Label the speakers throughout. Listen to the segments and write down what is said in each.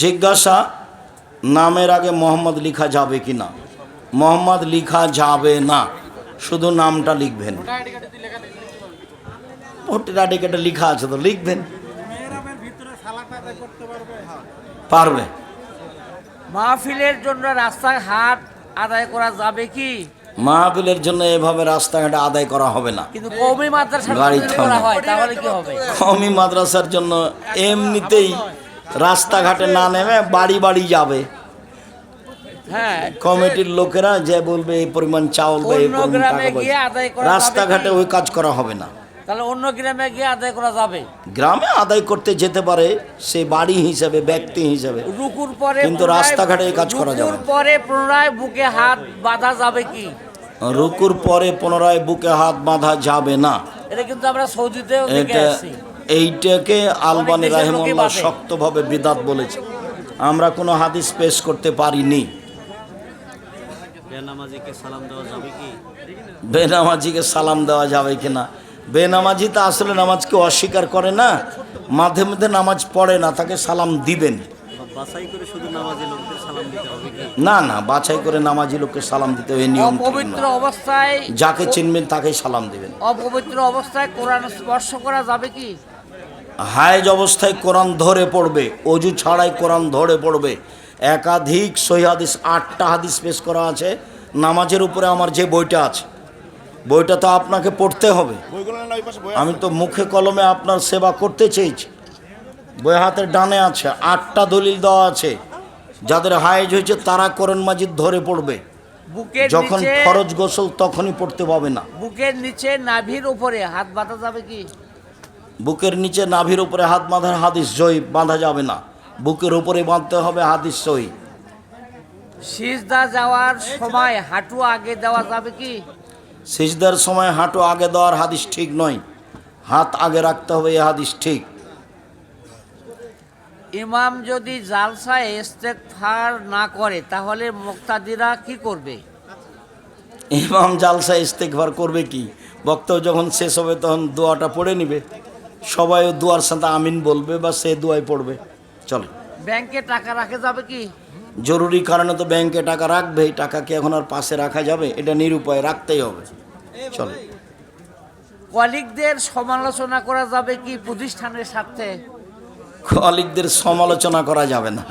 Speaker 1: জিজ্ঞাসা নামের আগে মোহাম্মদ লিখা যাবে কি না? মোহাম্মদ লিখা যাবে না। শুধু নামটা লিখবেন। ভোটের আইডি কার্ডে লিখা আছে তো লিখবেন। পারবে।
Speaker 2: মাহফিলের জন্য রাস্তাঘাট আদায় করা যাবে কি?
Speaker 1: মাহফিলের জন্য এভাবে রাস্তাঘাটে আদায় করা হবে না।
Speaker 2: কিন্তু মাদ্রাসার
Speaker 1: গাড়ি
Speaker 2: করা হয় তাহলে কি হবে?
Speaker 1: কমি মাদ্রাসার জন্য এমনিতেই রাস্তাঘাটে না নেমে বাড়ি বাড়ি যাবে।
Speaker 2: হ্যাঁ।
Speaker 1: কমিটির লোকেরা যে বলবে এই পরিমাণ চাউল বা এই রাস্তাঘাটে ওই কাজ করা হবে না।
Speaker 2: তাহলে অন্য গ্রামে গিয়ে আদায় করা যাবে?
Speaker 1: গ্রামে আদায় করতে যেতে পারে সে বাড়ি হিসাবে ব্যক্তি হিসাবে।
Speaker 2: রুকুর পরে
Speaker 1: কিন্তু রাস্তাঘাটে এই কাজ করা যাবে।
Speaker 2: পরে পুনরায় বুকে হাত বাঁধা যাবে কি?
Speaker 1: রুকুর পরে পুনরায় বুকে হাত বাঁধা যাবে না।
Speaker 2: এটা কিন্তু আমরা সৌদিতেও দেখে আসছি।
Speaker 1: এইটাকে আলবানি
Speaker 2: লোকই
Speaker 1: শক্তভাবে বিদাত বলেছে। আমরা কোনো হাদিস পেশ করতে পারিনি।
Speaker 3: বেনামাজিকে সালাম দেওয়া যাবে কি?
Speaker 1: বেনামাজিকে সালাম দেওয়া যাবে কিনা বেনামাজি তো আসলে নামাজকে অস্বীকার করে না মাঝে মধ্যে নামাজ পড়ে না তাকে সালাম দিবেন।
Speaker 3: বা বাছাই করে শুধু নামাজি লোকদের সালাম দিতে হবে কি?
Speaker 1: না না বাছাই করে নামাজি লোককে সালাম দিতে হবে নিয়ম পবিত্র
Speaker 2: অবস্থায়
Speaker 1: যাকে চিনবেন তাকেই সালাম দিবেন।
Speaker 2: অপবিত্র অবস্থায় কোরআন স্পর্শ করা যাবে কি?
Speaker 1: হায়েজ অবস্থায় কোরআন ধরে পড়বে অজু ছাড়াই কোরআন ধরে পড়বে। একাধিক সহি হাদিস আটটা হাদিস পেশ করা আছে। নামাজের উপরে আমার যে বইটা আছে বইটা তো আপনাকে পড়তে হবে। আমি তো মুখে কলমে আপনার সেবা করতে চেয়েছি। বই হাতের ডানে আছে আটটা দলিল দেওয়া আছে। যাদের হায়েজ হয়েছে তারা কোরআন মাজিদ ধরে পড়বে। যখন ফরজ গোসল তখনই পড়তে পাবে না।
Speaker 2: বুকের নিচে নাভির উপরে হাত বাঁধা যাবে কি?
Speaker 1: বুকের নিচে নাভির উপরে হাত বাঁধার হাদিস জয়ী বাঁধা যাবে না। বুকের উপরে বাঁধতে হবে হাদিস সই।
Speaker 2: সিজদা যাওয়ার সময় হাঁটু আগে দেওয়া যাবে কি?
Speaker 1: সিজদার সময় হাঁটু আগে দেওয়ার হাদিস ঠিক নয়। হাত আগে রাখতে হবে এই হাদিস ঠিক।
Speaker 2: ইমাম যদি জালসায় ইস্তেগফার না করে তাহলে মুক্তাদিরা কি করবে?
Speaker 1: ইমাম জালসা ইস্তেকবার করবে কি? বক্তব্য যখন শেষ হবে তখন দোয়াটা পড়ে নিবে। সবাই দুয়ার সাথে আমিন বলবে বা সে দোয়াই পড়বে। চলে।
Speaker 2: ব্যাংকে টাকা রাখে যাবে কি?
Speaker 1: জরুরি কারণে তো ব্যাংকে টাকা রাখবে এই টাকা কি এখন আর পাশে রাখা যাবে? এটা নিরুপায় রাখতেই হবে। চলে।
Speaker 2: কলিগদের সমালোচনা করা যাবে কি প্রতিষ্ঠানের সাথে
Speaker 1: কলিকদের সমালোচনা করা যাবে না।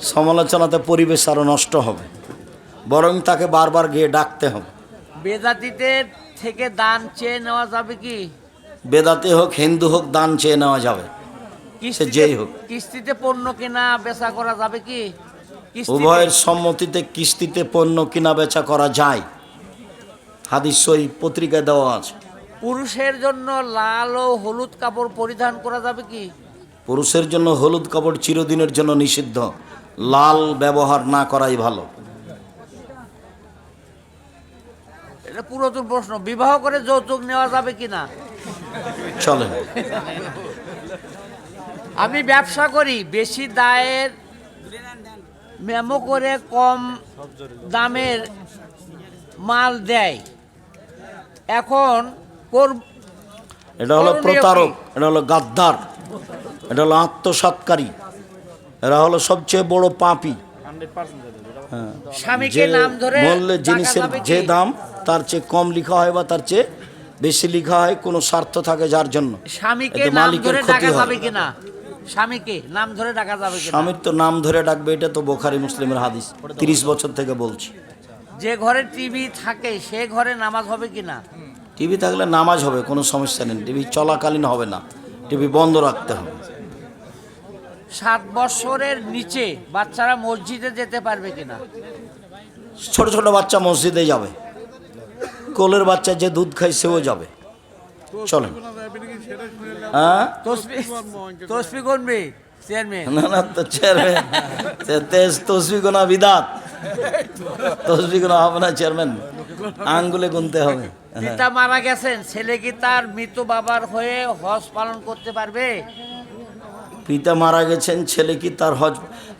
Speaker 1: সমালোচনাতে পরিবেশ আরও নষ্ট হবে। বরং তাকে বারবার গিয়ে ডাকতে হবে।
Speaker 2: বেদাতিদের থেকে দান চেয়ে নেওয়া যাবে কি?
Speaker 1: বেদাতে হোক হিন্দু হোক দান চেয়ে নেওয়া যাবে। যেই হোক।
Speaker 2: কিস্তিতে পণ্য কেনা বেচা করা যাবে কি?
Speaker 1: উভয়ের সম্মতিতে কিস্তিতে পণ্য কিনা বেচা করা যায়। হাদিস সই পত্রিকায় দেওয়া আছে।
Speaker 2: পুরুষের জন্য লাল ও হলুদ কাপড় পরিধান করা যাবে কি?
Speaker 1: পুরুষের জন্য হলুদ কাপড় চিরদিনের জন্য নিষিদ্ধ। লাল ব্যবহার না করাই ভালো।
Speaker 2: এটা পুরাতন প্রশ্ন। বিবাহ করে যৌতুক নেওয়া যাবে কি না?
Speaker 1: চলেন।
Speaker 2: আমি ব্যবসা করি বেশি দায়ের মেমো করে কম দামের মাল দেয়। এখন
Speaker 1: এটা হলো প্রতারক এটা হলো গাদ্দার এটা হলো আত্মসৎকারী এরা হলো সবচেয়ে বড় পাপি। হ্যাঁ।
Speaker 2: স্বামীকে
Speaker 1: যে
Speaker 2: নাম ধরে
Speaker 1: মূল্যে জিনিসের যে দাম তার চেয়ে কম লেখা হয় বা তার চেয়ে বেশি লেখা হয় কোনো স্বার্থ থাকে যার জন্য।
Speaker 2: স্বামীকে নাম ধরে ডাকা যাবে কিনা? স্বামীকে নাম ধরে ডাকা যাবে কিনা?
Speaker 1: স্বামীর তো নাম ধরে ডাকবে এটা তো বোখারি মুসলিমের হাদিস। তিরিশ বছর থেকে বলছি।
Speaker 2: যে ঘরে টিভি থাকে সে ঘরে নামাজ হবে কিনা?
Speaker 1: টিভি থাকলে নামাজ হবে কোনো সমস্যা নেই। টিভি চলাকালীন হবে না টিভি বন্ধ রাখতে হবে।
Speaker 2: সাত বছরের নিচে বাচ্চারা মসজিদে যেতে পারবে কিনা?
Speaker 1: ছোট ছোট বাচ্চা মসজিদে যাবে। কোলের বাচ্চা যে দুধ খায় সেও যাবে। চলেন। হ্যাঁ? না না তো চেয়ারম্যান। তসবি গোনা বিদাত। তসবি গোনা হবে না চেয়ারম্যান। আঙ্গুলে গুনতে হবে।
Speaker 2: পিতা মারা গেছেন ছেলে কি তার মৃত বাবার হয়ে হজ পালন করতে পারবে?
Speaker 1: পিতা মারা গেছেন ছেলে কি তার হজ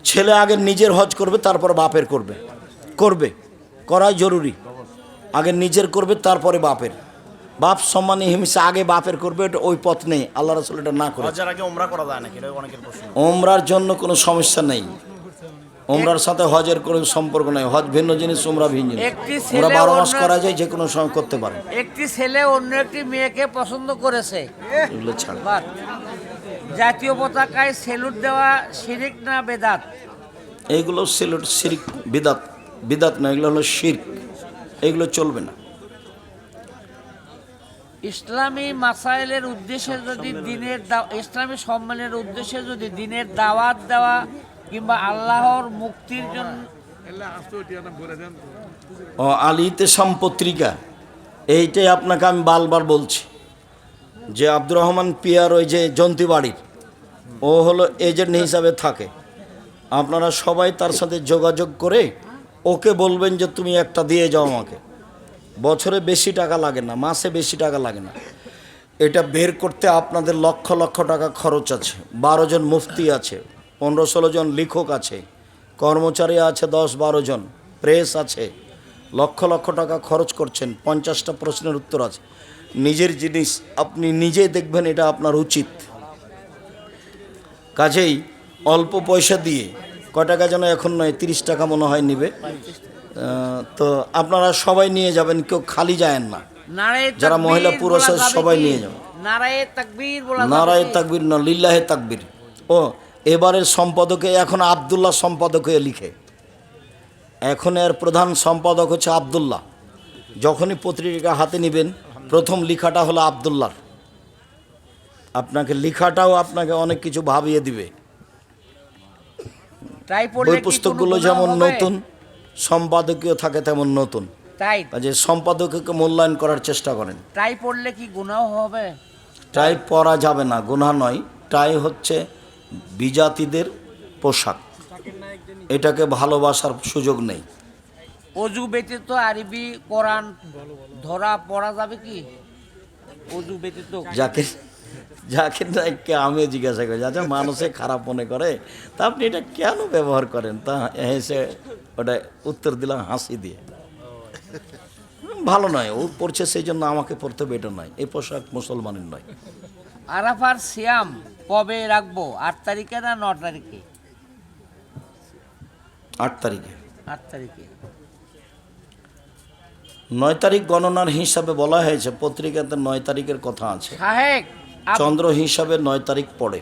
Speaker 1: ছেলে আগে নিজের হজ করবে তারপর বাপের করবে। করবে। করাই জরুরি। আগে নিজের করবে তারপরে বাপের। বাপ সম্মানী হিমসে আগে বাপের করবে এটা ওই পথ নেই। আল্লাহ রসুল এটা না করে।
Speaker 4: আগে ওমরা করা যায় নাকি? অনেকের প্রশ্ন।
Speaker 1: ওমরার জন্য কোনো সমস্যা নেই। ওমরার সাথে হজের কোনো সম্পর্ক নাই। হজ ভিন্ন জিনিস ওমরা ভিন্ন জিনিস। ওমরা বারো মাস করা যায় যে কোনো সময় করতে পারে।
Speaker 2: একটি ছেলে অন্য একটি মেয়েকে পছন্দ করেছে।
Speaker 1: এগুলো ছাড়া।
Speaker 2: জাতীয় পতাকায় সেলুট দেওয়া শিরিক না বেদাত?
Speaker 1: এইগুলো সেলুট শিরিক বিদাত। বিদাত না এগুলো হলো শির্ক। এগুলো চলবে না।
Speaker 2: ইসলামী মাসাইলের উদ্দেশ্যে যদি দিনের দা- ইসলামী সম্মানের উদ্দেশ্যে যদি দিনের দাওয়াত দেওয়া কিংবা আল্লাহর মুক্তির জন্য
Speaker 1: ও আলিতে সম্পত্রিকা এইটাই আপনাকে আমি বারবার বলছি। যে আব্দুর রহমান পিয়ার ওই যে জন্তি বাড়ির ও হলো এজেন্ট হিসাবে থাকে। আপনারা সবাই তার সাথে যোগাযোগ করে ওকে বলবেন যে তুমি একটা দিয়ে যাও আমাকে। বছরে বেশি টাকা লাগে না, মাসে বেশি টাকা লাগে না। এটা বের করতে আপনাদের লক্ষ লক্ষ টাকা খরচ আছে, বারো জন মুফতি আছে, পনেরো ষোলো জন লেখক আছে, কর্মচারী আছে দশ বারো জন, প্রেস আছে, লক্ষ লক্ষ টাকা খরচ করছেন, পঞ্চাশটা প্রশ্নের উত্তর আছে। নিজের জিনিস, আপনি নিজে দেখবেন এটা আপনার উচিত। কাজেই অল্প পয়সা দিয়ে ক টাকা যেন এখন নয় তিরিশ টাকা মনে হয় নিবে। তো আপনারা সবাই নিয়ে যাবেন কেউ খালি যায়েন না। যারা মহিলা পুরুষ সবাই নিয়ে যাবে।
Speaker 2: নারায়ে তাকবীর
Speaker 1: না লিল্লাহে তাকবির। ও এবারের সম্পাদকে এখন আবদুল্লাহ সম্পাদক হয়ে লিখে। এখন এর প্রধান সম্পাদক হচ্ছে আবদুল্লাহ। যখনই পত্রিকা হাতে নেবেন প্রথম লিখাটা হলো আবদুল্লাহর। আপনাকে লিখাটাও আপনাকে অনেক কিছু ভাবিয়ে দিবে। বই পুস্তকগুলো যেমন নতুন সম্পাদকীয় থাকে তেমন নতুন।
Speaker 2: তাই।
Speaker 1: কাজে সম্পাদককে মূল্যায়ন করার চেষ্টা করেন।
Speaker 2: তাই পড়লে কি গুনাহ হবে?
Speaker 1: টাই পরা যাবে না গুনাহ নয়। টাই হচ্ছে বিজাতিদের পোশাক। এটাকে ভালোবাসার সুযোগ নেই।
Speaker 2: অজু ব্যতীত আরবি কোরআন ধরা পড়া যাবে কি? অজু ব্যতীত।
Speaker 1: যাকে যাকে নাকি আমিও জিজ্ঞাসা করি আচ্ছা মানুষে খারাপ মনে করে? তা আপনি এটা কেন ব্যবহার করেন? তা হেসে ওটা উত্তর দিলাম হাসি দিয়ে। ভালো নয় ও পড়ছে সেই জন্য আমাকে পড়তে হবে এটা নয়। এই পোশাক মুসলমানের নয়।
Speaker 2: আরাফার সিয়াম কবে রাখব? আট তারিখে না ন তারিখে?
Speaker 1: আট তারিখে।
Speaker 2: আট তারিখে।
Speaker 1: নয় তারিখ গণনার হিসাবে বলা হয়েছে পত্রিকাতে নয় তারিখের কথা আছে।
Speaker 2: আপ-
Speaker 1: চন্দ্র হিসাবে নয় তারিখ পড়ে।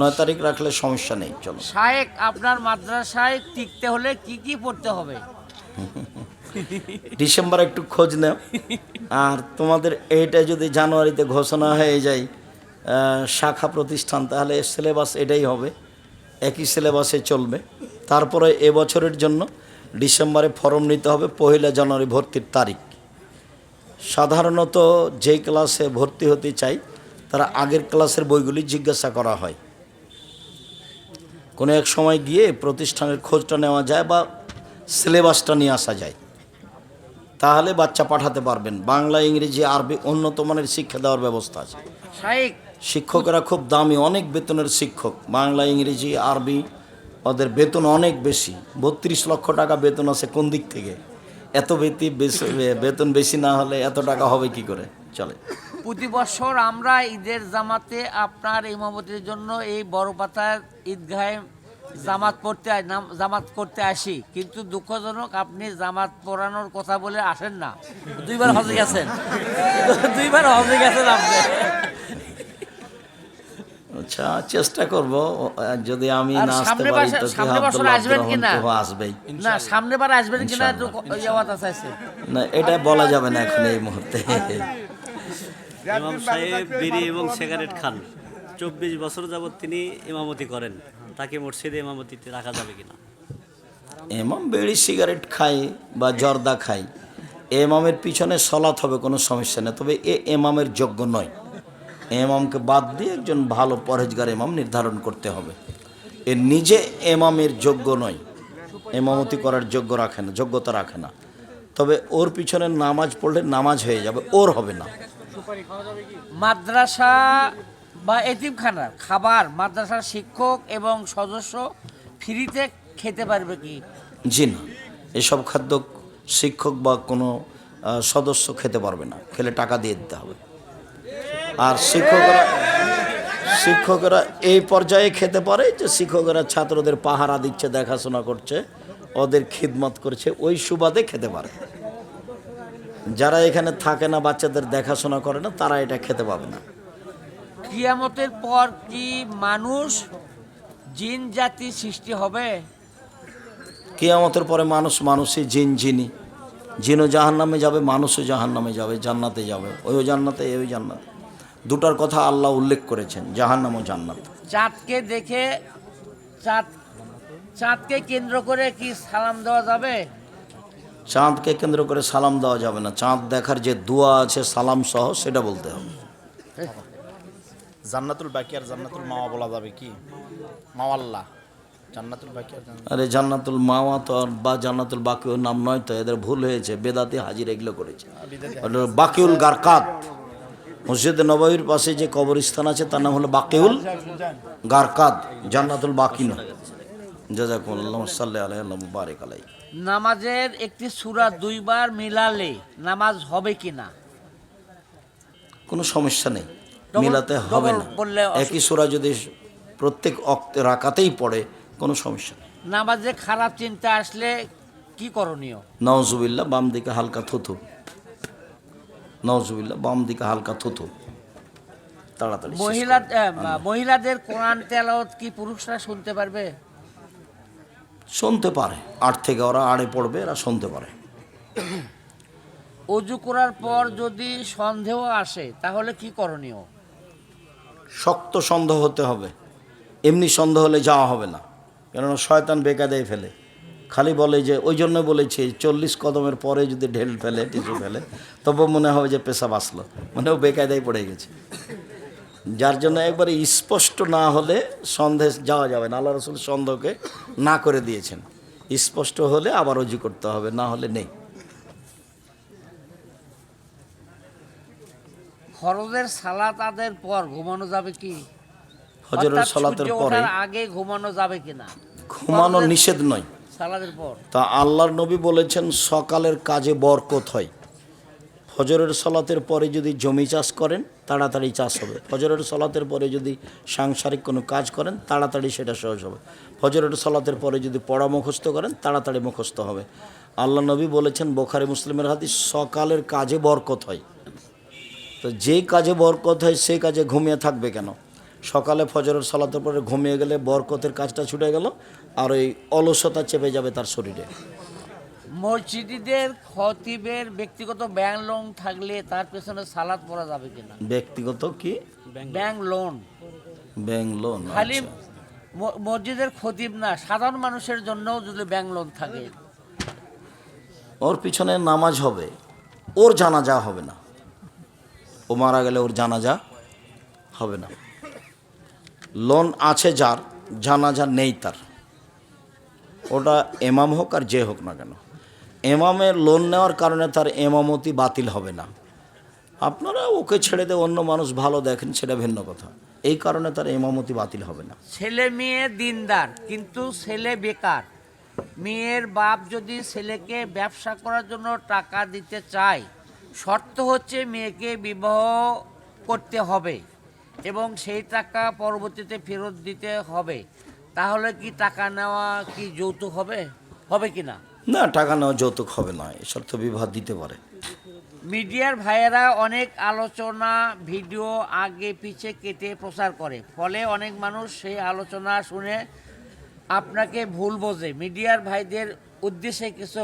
Speaker 1: নয় তারিখ রাখলে সমস্যা নেই চলো।
Speaker 2: শাহেক আপনার মাদ্রাসায় টিকতে হলে কি কি পড়তে হবে?
Speaker 1: ডিসেম্বর একটু খোঁজ নেও। আর তোমাদের এইটা যদি জানুয়ারিতে ঘোষণা হয়ে যায় শাখা প্রতিষ্ঠান তাহলে সিলেবাস এটাই হবে। একই সিলেবাসে চলবে। তারপরে এবছরের জন্য ডিসেম্বরে ফর্ম নিতে হবে পহিলা জানুয়ারি ভর্তির তারিখ। সাধারণত যেই ক্লাসে ভর্তি হতে চাই তারা আগের ক্লাসের বইগুলি জিজ্ঞাসা করা হয়। কোনো এক সময় গিয়ে প্রতিষ্ঠানের খোঁজটা নেওয়া যায় বা সিলেবাসটা নিয়ে আসা যায়। তাহলে বাচ্চা পাঠাতে পারবেন। বাংলা ইংরেজি আরবি উন্নত মানের শিক্ষা দেওয়ার ব্যবস্থা আছে। শিক্ষকেরা খুব দামি অনেক বেতনের শিক্ষক। বাংলা ইংরেজি আরবি ওদের বেতন অনেক বেশি। বত্রিশ লক্ষ টাকা বেতন আছে কোন দিক থেকে? এত বেতি বেতন বেশি না হলে এত টাকা হবে কি করে? চলে।
Speaker 2: প্রতি বছর আমরা ঈদের জামাতে আপনার ইমামতির জন্য এই বড় পাতার ঈদগাহে জামাত পড়তে জামাত করতে আসি। কিন্তু দুঃখজনক আপনি জামাত পড়ানোর কথা বলে আসেন না। দুইবার হজে গেছেন। দুইবার হজে গেছেন আপনি।
Speaker 1: আচ্ছা চেষ্টা করব। যদি আমি না আসতে
Speaker 2: সামনে
Speaker 1: পারি তো
Speaker 2: সামনে বছর আসবেন কিনা?
Speaker 1: আসবেই।
Speaker 2: না সামনে বার আসবেন কিনা একটু ইয়াওয়াত আছে।
Speaker 1: না এটা বলা যাবে না এখন এই মুহূর্তে।
Speaker 3: ইমাম সাহেব বিড়ি এবং সিগারেট খান। চব্বিশ বছর যাবৎ তিনি ইমামতি করেন। তাকে মসজিদে ইমামতিতে রাখা যাবে কিনা?
Speaker 1: এমাম বিড়ি সিগারেট খায় বা জর্দা খায় এমামের পিছনে সলাৎ হবে কোনো সমস্যা নেই। তবে এ এমামের যোগ্য নয়। এমামকে বাদ দিয়ে একজন ভালো পরহেজগার এমাম নির্ধারণ করতে হবে। এ নিজে এমামের যোগ্য নয়। এমামতি করার যোগ্য রাখে না যোগ্যতা রাখে না। তবে ওর পিছনে নামাজ পড়লে নামাজ হয়ে যাবে ওর হবে না।
Speaker 2: মাদ্রাসা বা এতিমখানার খাবার মাদ্রাসার শিক্ষক এবং সদস্য ফ্রিতে খেতে পারবে কি?
Speaker 1: জি না এসব খাদ্য শিক্ষক বা কোনো সদস্য খেতে পারবে না খেলে টাকা দিয়ে দিতে হবে। আর শিক্ষকরা শিক্ষকরা এই পর্যায়ে খেতে পারে যে শিক্ষকরা ছাত্রদের পাহারা দিচ্ছে দেখাশোনা করছে ওদের খিদমত করছে ওই সুবাদে খেতে পারে। যারা এখানে থাকে না বাচ্চাদের দেখাশোনা করে না তারা এটা খেতে পাবে না।
Speaker 2: কিয়ামতের পর কি মানুষ জিন জাতি সৃষ্টি হবে?
Speaker 1: কিয়ামতের পরে মানুষ মানুষই জিন জিনি জিনও জাহান নামে যাবে মানুষও জাহান নামে যাবে জান্নাতে যাবে। ওইও জান্নাতে এই জান্নাতে। দুটার কথা আল্লাহ উল্লেখ করেছেন জাহান নাম ও জান্নাত।
Speaker 2: চাঁদকে দেখে চাঁদ চাঁদকে কেন্দ্র করে কি সালাম দেওয়া যাবে?
Speaker 1: চাঁদকে কেন্দ্র করে সালাম দেওয়া যাবে না। চাঁদ দেখার যে দোয়া আছে সালাম সহ সেটা বলতে হবে।
Speaker 4: জান্নাতুল বাকি আর জান্নাতুল মাওয়া বলা যাবে কি? মাওয়াল্লাহ জান্নাতুল বাকি আরে জান্নাতুল
Speaker 1: মাওয়া তো আর বা জান্নাতুল বাকিউর নাম নয় তো এদের ভুল হয়েছে বেদাতি হাজির এগুলো করেছে। ওটা বাকিউল গারকাত মসজিদ নবাবির পাশে যে কবরস্থান আছে তার নাম হলো বাকিউল গারকাত জান্নাতুল বাকি নয়। জাজাকুল্লাহ সাল্লাহ আলাই আল্লাহ মুবারেক আলাই
Speaker 2: নামাজের একটি সূরা দুইবার মিলালে নামাজ হবে কি না
Speaker 1: কোনো সমস্যা নেই। মিলাতে হবে না। একই সুরা যদি প্রত্যেক অক্তে রাকাতেই পড়ে কোনো সমস্যা নেই।
Speaker 2: নামাজে খারাপ চিন্তা আসলে কি করণীয়?
Speaker 1: নওজুবিল্লা বাম দিকে হালকা থুথু। নওজুবিল্লা বাম দিকে হালকা থুথু। তাড়াতাড়ি
Speaker 2: মহিলা মহিলাদের কোরআন তেলাওয়াত কি পুরুষরা শুনতে পারবে?
Speaker 1: শুনতে পারে। আট থেকে ওরা আড়ে পড়বে এরা শুনতে পারে।
Speaker 2: অজু করার পর যদি সন্দেহ আসে তাহলে কি করণীয়?
Speaker 1: শক্ত সন্দেহ হতে হবে। এমনি সন্দেহ হলে যাওয়া হবে না। কেননা শয়তান বেকায়দায় ফেলে। খালি বলে যে ওই জন্য বলেছি চল্লিশ কদমের পরে যদি ঢেল ফেলে টিসু ফেলে তবে মনে হবে যে পেশাব আসলো। মানে ও বেকায়দায় পড়ে গেছে। যার জন্য একবারে স্পষ্ট না হলে সন্দেহ যাওয়া যাবে না। আল্লাহ রসুল সন্দেহকে না করে দিয়েছেন। স্পষ্ট হলে আবার অজু করতে হবে না হলে নেই।
Speaker 2: ফরজের সালাত আদের পর ঘুমানো যাবে কি?
Speaker 1: হজরের সলাতের পরে।
Speaker 2: আগে ঘুমানো যাবে কিনা?
Speaker 1: ঘুমানো নিষেধ নয়।
Speaker 2: সালাদের পর।
Speaker 1: তা আল্লাহর নবী বলেছেন সকালের কাজে বরকত হয়। ফজরের সলাতের পরে যদি জমি চাষ করেন, তাড়াতাড়ি চাষ হবে। ফজরের সলাতের পরে যদি সাংসারিক কোনো কাজ করেন, তাড়াতাড়ি সেটা সহজ হবে। ফজরের সলাতের পরে যদি পড়া মুখস্থ করেন, তাড়াতাড়ি মুখস্থ হবে। আল্লাহ নবী বলেছেন, বোখারি মুসলিমের হাদিস, সকালের কাজে বরকত হয়। তো যেই কাজে বরকত হয় সেই কাজে ঘুমিয়ে থাকবে কেন? সকালে ফজরের সলাতের পরে ঘুমিয়ে গেলে বরকতের কাজটা ছুটে গেল, আর ওই অলসতা চেপে যাবে তার শরীরে।
Speaker 2: মসজিদের খতিবের ব্যক্তিগত ব্যাংক লোন থাকলে তার পেছনে সালাদ পড়া যাবে কিনা?
Speaker 1: ব্যক্তিগত কি?
Speaker 2: ব্যাংক লোন
Speaker 1: ব্যাংক লোন
Speaker 2: খালি
Speaker 1: আচ্ছা।
Speaker 2: মসজিদের খতিব না সাধারণ মানুষের জন্যও যদি ব্যাংক লোন থাকে।
Speaker 1: ওর পিছনে নামাজ হবে ওর জানাজা হবে না। ও মারা গেলে ওর জানাজা হবে না। লোন আছে যার জানাজা নেই তার। ওটা এমাম হোক আর যে হোক না কেন। এমামের লোন নেওয়ার কারণে তার এমামতি বাতিল হবে না। আপনারা ওকে ছেড়ে দিয়ে অন্য মানুষ ভালো দেখেন, সেটা ভিন্ন কথা। এই কারণে তার এমামতি বাতিল হবে না।
Speaker 2: ছেলে মেয়ে দিনদার, কিন্তু ছেলে বেকার। মেয়ের বাপ যদি ছেলেকে ব্যবসা করার জন্য টাকা দিতে চায়, শর্ত হচ্ছে মেয়েকে বিবাহ করতে হবে এবং সেই টাকা পরবর্তীতে ফেরত দিতে হবে। তাহলে কি টাকা নেওয়া কি যৌতুক হবে? হবে কি না?
Speaker 1: না টাকা নেওয়া যৌতুক হবে না এ শর্ত বিবাহ দিতে পারে।
Speaker 2: মিডিয়ার ভাইয়েরা অনেক আলোচনা ভিডিও আগে পিছে কেটে প্রচার করে। ফলে অনেক মানুষ সেই আলোচনা শুনে আপনাকে ভুল বোঝে। মিডিয়ার ভাইদের উদ্দেশ্যে কিছু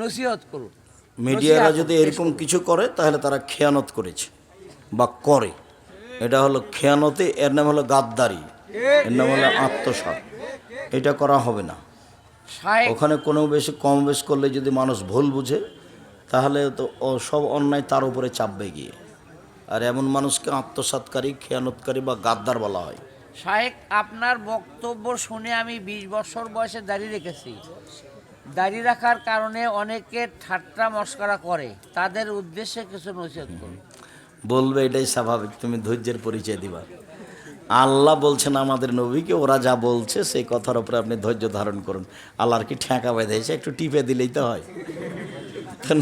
Speaker 2: নসিহত করুন।
Speaker 1: মিডিয়ারা যদি এরকম কিছু করে তাহলে তারা খেয়ানত করেছে বা করে। এটা হলো খেয়ানতে এর নাম হলো গাদ্দারি। এর নাম হলো আত্মসাৎ। এটা করা হবে না। ওখানে কোনো বেশি কম বেশ করলে যদি মানুষ ভুল বুঝে তাহলে তো ও সব অন্যায় তার উপরে চাপবে গিয়ে। আর এমন মানুষকে আত্মসাৎকারী খেয়ানতকারী বা গাদ্দার বলা হয়।
Speaker 2: শায়েক আপনার বক্তব্য শুনে আমি বিশ বছর বয়সে দাঁড়িয়ে রেখেছি। দাঁড়িয়ে রাখার কারণে অনেকে ঠাট্টা মস্করা করে। তাদের উদ্দেশ্যে কিছু নসিহত করুন।
Speaker 1: বলবে এটাই স্বাভাবিক তুমি ধৈর্যের পরিচয় দিবা। আল্লাহ বলছেন আমাদের নবীকে, ওরা যা বলছে সেই কথার উপরে আপনি ধৈর্য ধারণ করুন। আল্লাহর কি ঠেকা বেঁধেছে একটু টিপে দিলেই তো হয়।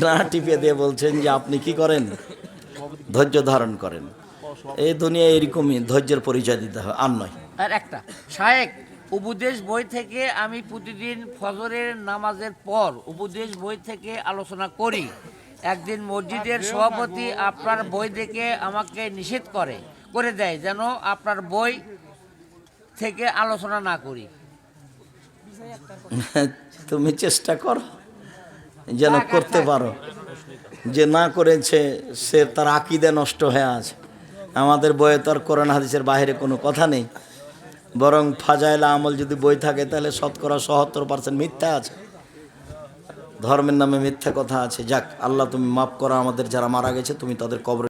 Speaker 1: না টিপে দিয়ে বলছেন যে আপনি কি করেন? ধৈর্য ধারণ করেন। এই দুনিয়া এরকমই, ধৈর্যের পরিচয় দিতে হবে, আর নয়।
Speaker 2: আর একটা, শায়েক, উপদেশ বই থেকে আমি প্রতিদিন ফজরের নামাজের পর উপদেশ বই থেকে আলোচনা করি। একদিন মসজিদের সভাপতি আপনার বই দেখে আমাকে নিষেধ করে করে দেয় যেন আপনার বই থেকে আলোচনা না করি।
Speaker 1: তুমি চেষ্টা করো যেন করতে পারো। যে না করেছে সে তার আকিদে নষ্ট হয়ে আছে। আমাদের বইয়ে তো আর কোরআন হাদিসের বাইরে কোনো কথা নেই। বরং ফাজাইলা আমল যদি বই থাকে তাহলে শতকরা সত্তর পার্সেন্ট মিথ্যা আছে। ধর্মের নামে মিথ্যা কথা আছে। যাক, আল্লাহ তুমি মাফ করা, আমাদের যারা মারা গেছে, তুমি তাদের কবর